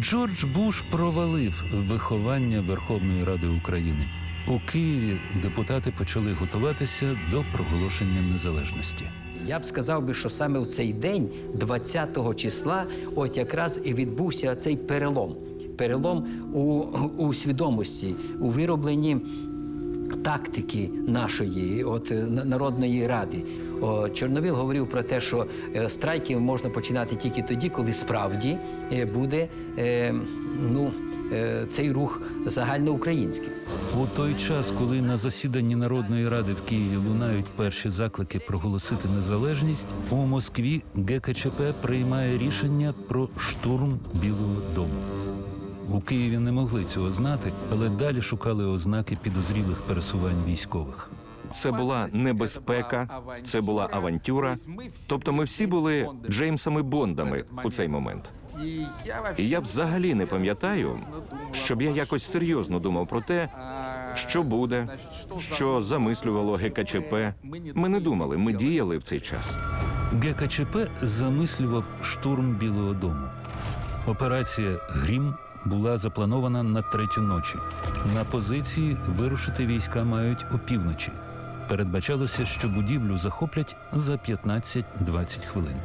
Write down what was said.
Джордж Буш провалив виховання Верховної Ради України. У Києві депутати почали готуватися до проголошення незалежності. Я б сказав би, що саме в цей день, 20 числа, от якраз і відбувся цей перелом. Перелом у, у свідомості, у виробленні тактики нашої от, е, Народної Ради. О, Чорновіл говорив про те, що е, страйки можна починати тільки тоді, коли справді е, буде е, ну, е, цей рух загальноукраїнський. У той час, коли на засіданні Народної ради в Києві лунають перші заклики проголосити незалежність, у Москві ГКЧП приймає рішення про штурм Білого Дому. У Києві не могли цього знати, але далі шукали ознаки підозрілих пересувань військових. Це була небезпека, це була авантюра. Тобто, ми всі були Джеймсами Бондами у цей момент. І я взагалі не пам'ятаю, щоб я якось серйозно думав про те, що буде, що замислювало ГКЧП. Ми не думали, ми діяли в цей час. ГКЧП замислював штурм Білого Дому. Операція Грім була запланована на третю ночі. На позиції вирушити війська мають опівночі. Передбачалося, що будівлю захоплять за 15-20 хвилин.